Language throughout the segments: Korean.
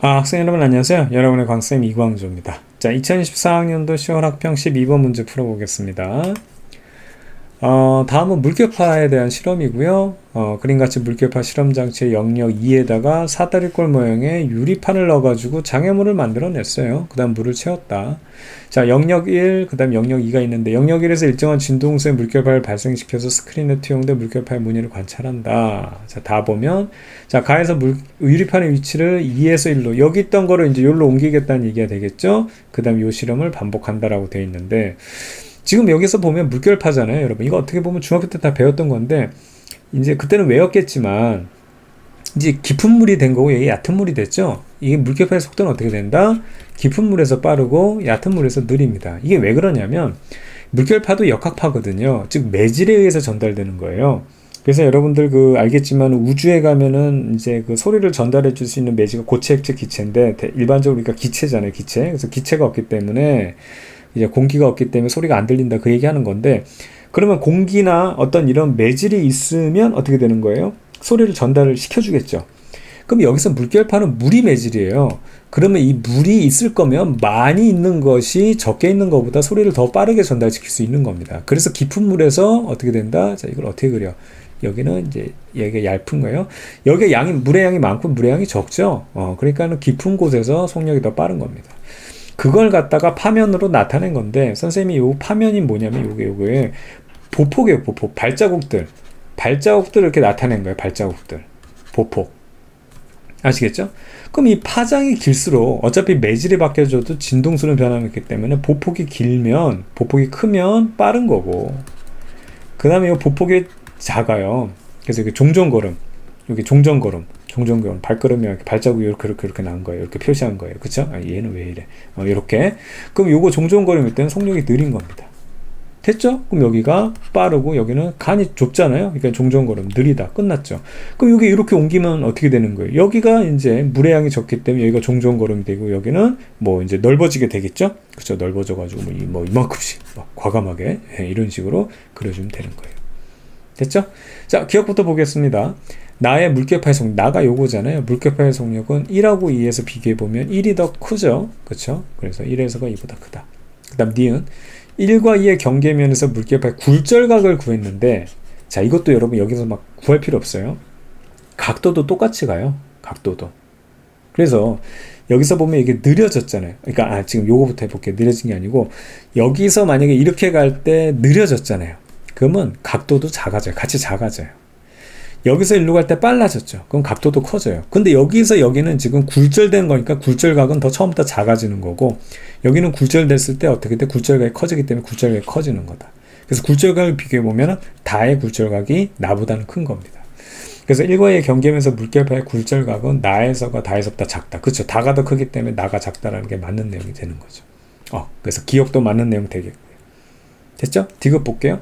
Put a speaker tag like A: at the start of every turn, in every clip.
A: 아, 학생 여러분 안녕하세요. 여러분의 광쌤 이광조입니다. 자, 2024학년도 10월 학평 12번 문제 풀어보겠습니다. 어, 다음은 물결파에 대한 실험이고요. 어, 그림같이 물결파 실험 장치의 영역 2에다가 사다리꼴 모양의 유리판을 넣어가지고 장애물을 만들어냈어요. 그 다음 물을 채웠다. 자, 영역 1, 그 다음 영역 2가 있는데 영역 1에서 일정한 진동수의 물결파를 발생시켜서 스크린에 투영된 물결파의 무늬를 관찰한다. 자, 다 보면 자, 가에서 물, 유리판의 위치를 2에서 1로 여기 있던 거를 이제 여기로 옮기겠다는 얘기가 되겠죠. 그 다음 요 실험을 반복한다라고 되어 있는데 지금 여기서 보면 물결파잖아요, 여러분. 이거 어떻게 보면 중학교 때 다 배웠던 건데, 이제 그때는 외웠겠지만, 이제 깊은 물이 된 거고, 이게 얕은 물이 됐죠? 이게 물결파의 속도는 어떻게 된다? 깊은 물에서 빠르고, 얕은 물에서 느립니다. 이게 왜 그러냐면, 물결파도 역학파거든요. 즉, 매질에 의해서 전달되는 거예요. 그래서 여러분들 그 알겠지만 우주에 가면은 이제 그 소리를 전달해 줄 수 있는 매지가 고체, 액체, 기체인데 일반적으로 우리가 기체잖아요, 기체. 그래서 기체가 없기 때문에 이제 공기가 없기 때문에 소리가 안 들린다 그 얘기하는 건데 그러면 공기나 어떤 이런 매질이 있으면 어떻게 되는 거예요? 소리를 전달을 시켜주겠죠. 그럼 여기서 물결파는 물이 매질이에요. 그러면 이 물이 있을 거면 많이 있는 것이 적게 있는 것보다 소리를 더 빠르게 전달시킬 수 있는 겁니다. 그래서 깊은 물에서 어떻게 된다? 자, 이걸 어떻게 그려? 여기는 이제 여기가 얇은 거예요. 여기 양이 물의 양이 많고 물의 양이 적죠. 어, 그러니까는 깊은 곳에서 속력이 더 빠른 겁니다. 그걸 갖다가 파면으로 나타낸 건데 선생님이 요 파면이 뭐냐면 요게 요게 보폭이에요 보폭. 발자국들. 발자국들 이렇게 나타낸 거예요 발자국들. 보폭. 아시겠죠? 그럼 이 파장이 길수록 어차피 매질이 바뀌어져도 진동수는 변하기 때문에 보폭이 길면 보폭이 크면 빠른 거고. 그 다음에 이 보폭이 작아요. 그래서 이게 종종걸음. 여기 종전걸음 종전걸음 발걸음이 발자국이 이렇게 이렇게 이렇게 난 거예요 이렇게 표시한 거예요 그쵸 아, 얘는 왜 이래 어, 이렇게 그럼 요거 종전걸음일 때는 속력이 느린 겁니다 됐죠? 그럼 여기가 빠르고 여기는 간이 좁잖아요. 그러니까 종전걸음 느리다. 끝났죠. 그럼 여기 이렇게 옮기면 어떻게 되는 거예요? 여기가 이제 물의 양이 적기 때문에 여기가 종전걸음이 되고 여기는 뭐 이제 넓어지게 되겠죠? 그렇죠? 넓어져 가지고 뭐, 뭐 이만큼씩 막 과감하게 예, 이런 식으로 그려주면 되는 거예요. 됐죠? 자, 기억부터 보겠습니다. 나의 물결파의 속력, 나가 요거잖아요. 물결파의 속력은 1하고 2에서 비교해보면 1이 더 크죠? 그쵸? 그래서 1에서가 2보다 크다. 그 다음 니은 1과 2의 경계면에서 물결파의 굴절각을 구했는데 자 이것도 여러분 여기서 막 구할 필요 없어요. 각도도 똑같이 가요. 각도도. 그래서 여기서 보면 이게 느려졌잖아요. 그러니까 아, 지금 요거부터 해볼게요. 느려진 게 아니고 여기서 만약에 이렇게 갈 때 느려졌잖아요. 그러면 각도도 작아져요. 같이 작아져요. 여기서 일로 갈 때 빨라졌죠. 그럼 각도도 커져요. 근데 여기서 여기는 지금 굴절된 거니까 굴절각은 더 처음부터 작아지는 거고 여기는 굴절됐을 때 어떻게 돼? 굴절각이 커지기 때문에 굴절각이 커지는 거다. 그래서 굴절각을 비교해 보면 다의 굴절각이 나보다는 큰 겁니다. 그래서 1과의 경계면서 물결파의 굴절각은 나에서가 다에서보다 작다. 그렇죠. 다가 더 크기 때문에 나가 작다라는 게 맞는 내용이 되는 거죠. 어, 그래서 기억도 맞는 내용 되겠고요. 됐죠? 디귿 볼게요.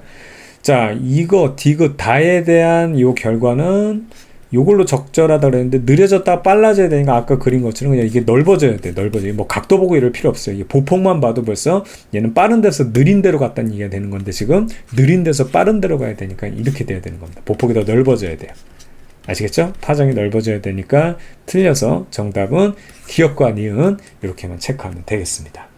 A: 자, 이거 디귿 다에 대한 요 결과는 요걸로 적절하다 그랬는데 느려졌다 빨라져야 되니까 아까 그린 것처럼 그냥 이게 넓어져야 돼 넓어져. 뭐 각도 보고 이럴 필요 없어요. 이게 보폭만 봐도 벌써 얘는 빠른 데서 느린 데로 갔다는 얘기가 되는 건데 지금 느린 데서 빠른 데로 가야 되니까 이렇게 돼야 되는 겁니다. 보폭이 더 넓어져야 돼요. 아시겠죠? 파장이 넓어져야 되니까 틀려서 정답은 기억과 니은 이렇게만 체크하면 되겠습니다